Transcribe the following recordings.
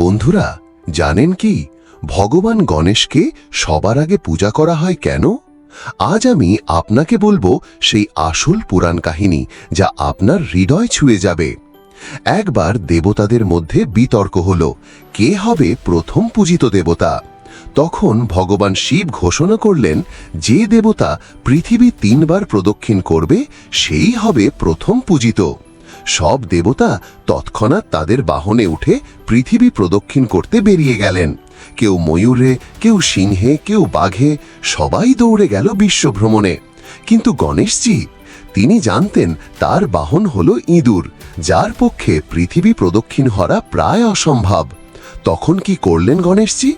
বন্ধুরা, জানেন কি? ভগবান গণেশকে সবার আগে পূজা করা হয় কেন? আজ আমি আপনাকে বলব সেই আসল পুরাণ কাহিনী যা আপনার হৃদয় ছুঁয়ে যাবে। একবার দেবতাদের মধ্যে বিতর্ক হল, কে হবে প্রথম পূজিত দেবতা? তখন ভগবান শিব ঘোষণা করলেন, যে দেবতা পৃথিবী তিনবার প্রদক্ষিণ করবে, সেই হবে প্রথম পূজিত। সব দেবতা তৎক্ষণাৎ তাদের বাহনে উঠে পৃথিবী প্রদক্ষিণ করতে বেরিয়ে গেলেন। কেউ ময়ূরে, কেউ সিংহে, কেউ বাঘে, সবাই দৌড়ে গেল বিশ্বভ্রমণে কিন্তু গণেশজি, তিনি জানতেন তার বাহন হল ইঁদুর, যার পক্ষে পৃথিবী প্রদক্ষিণ হরা প্রায় অসম্ভব। তখন কি করলেন গণেশজি?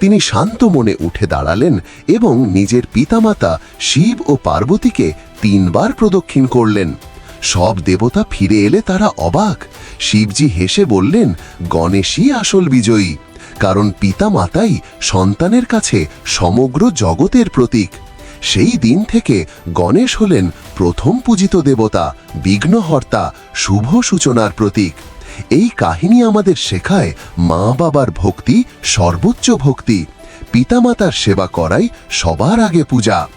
তিনি শান্ত মনে উঠে দাঁড়ালেন এবং নিজের পিতামাতা শিব ও পার্বতীকে তিনবার প্রদক্ষিণ করলেন। সব দেবতা ফিরে এলে তারা অবাক। শিবজি হেসে বললেন, গণেশই আসল বিজয়ী। কারণ পিতা মাতাই সন্তানের কাছে সমগ্র জগতের প্রতীক। সেই দিন থেকে গণেশ হলেন প্রথম পূজিত দেবতা, বিঘ্নহর্তা, শুভ সূচনার প্রতীক। এই কাহিনী আমাদের শেখায় মা বাবার ভক্তি সর্বোচ্চ ভক্তি। পিতামাতার সেবা করাই সবার আগে পূজা।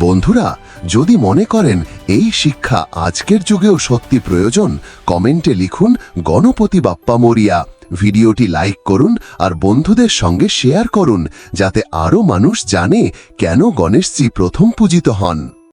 বন্ধুরা, যদি মনে করেন এই শিক্ষা আজকের যুগেও সত্যি প্রয়োজন, কমেন্টে লিখুন গণপতি বাপ্পা মরিয়া। ভিডিওটি লাইক করুন আর বন্ধুদের সঙ্গে শেয়ার করুন, যাতে আরও মানুষ জানে কেন গণেশজি প্রথম পূজিত হন।